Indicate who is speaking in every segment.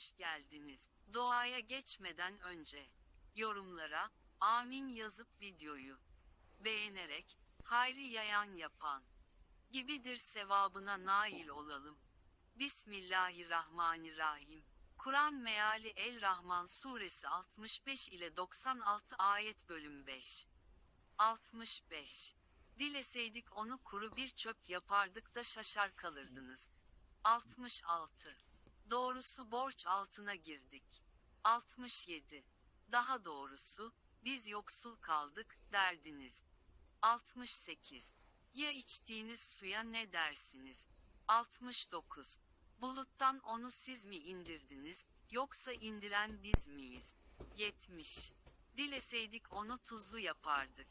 Speaker 1: hoş geldiniz. Doğaya geçmeden önce yorumlara amin yazıp videoyu beğenerek hayri yayan yapan gibidir sevabına nail olalım. Bismillahirrahmanirrahim. Kur'an meali El Rahman suresi 65 ile 96 ayet bölüm 5. 65. Dileseydik onu kuru bir çöp yapardık da şaşar kalırdınız. 66. Doğrusu borç altına girdik. 67. Daha doğrusu, biz yoksul kaldık, derdiniz. 68. Ya içtiğiniz suya ne dersiniz? 69. Buluttan onu siz mi indirdiniz, yoksa indiren biz miyiz? 70. Dileseydik onu tuzlu yapardık.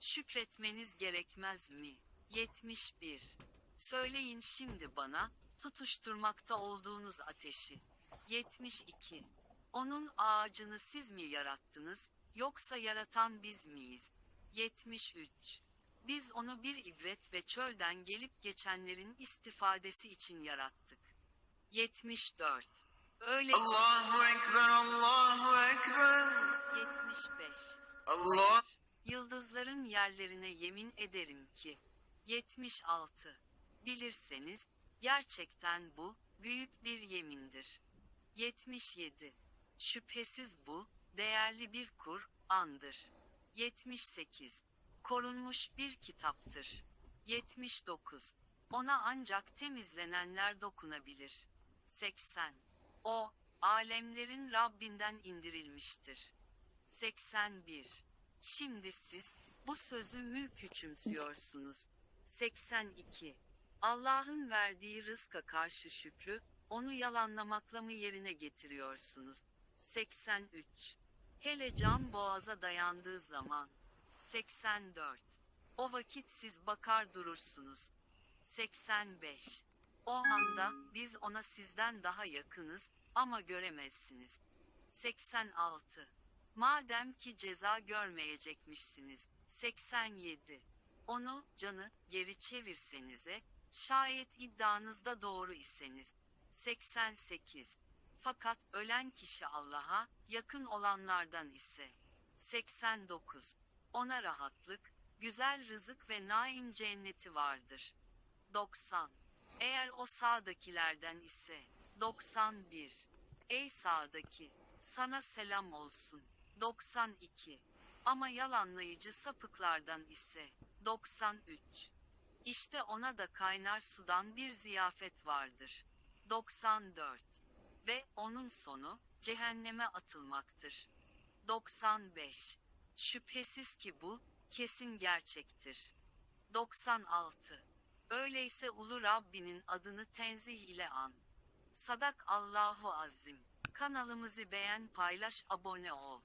Speaker 1: Şükretmeniz gerekmez mi? 71. Söyleyin şimdi bana, tutuşturmakta olduğunuz ateşi. 72. Onun ağacını siz mi yarattınız, yoksa yaratan biz miyiz? 73. Biz onu bir ibret ve çölden gelip geçenlerin istifadesi için yarattık. 74. Öyle
Speaker 2: Allahu Ekber, Allahu Ekber.
Speaker 1: 75.
Speaker 2: Allah.
Speaker 1: Yıldızların yerlerine yemin ederim ki. 76. Bilirseniz, gerçekten bu, büyük bir yemindir. 77. Şüphesiz bu, değerli bir Kur'an'dır. 78. Korunmuş bir kitaptır. 79. Ona ancak temizlenenler dokunabilir. 80. O, alemlerin Rabbinden indirilmiştir. 81. Şimdi siz, bu sözü mü küçümsüyorsunuz? 82. Allah'ın verdiği rızka karşı şükrü, onu yalanlamakla mı yerine getiriyorsunuz? 83. Hele can boğaza dayandığı zaman. 84. O vakit siz bakar durursunuz. 85. O anda biz ona sizden daha yakınız ama göremezsiniz. 86. Madem ki ceza görmeyecekmişsiniz. 87. Onu, canı, geri çevirsenize, şayet iddianızda doğru iseniz. 88. Fakat ölen kişi Allah'a, yakın olanlardan ise. 89. Ona rahatlık, güzel rızık ve naim cenneti vardır. 90. Eğer o sağdakilerden ise. 91. Ey sağdaki, sana selam olsun. 92. Ama yalanlayıcı sapıklardan ise. 93. İşte ona da kaynar sudan bir ziyafet vardır. 94. Ve onun sonu, cehenneme atılmaktır. 95. Şüphesiz ki bu, kesin gerçektir. 96. Öyleyse ulu Rabbinin adını tenzih ile an. Sadak Allahu Azim. Kanalımızı beğen paylaş abone ol.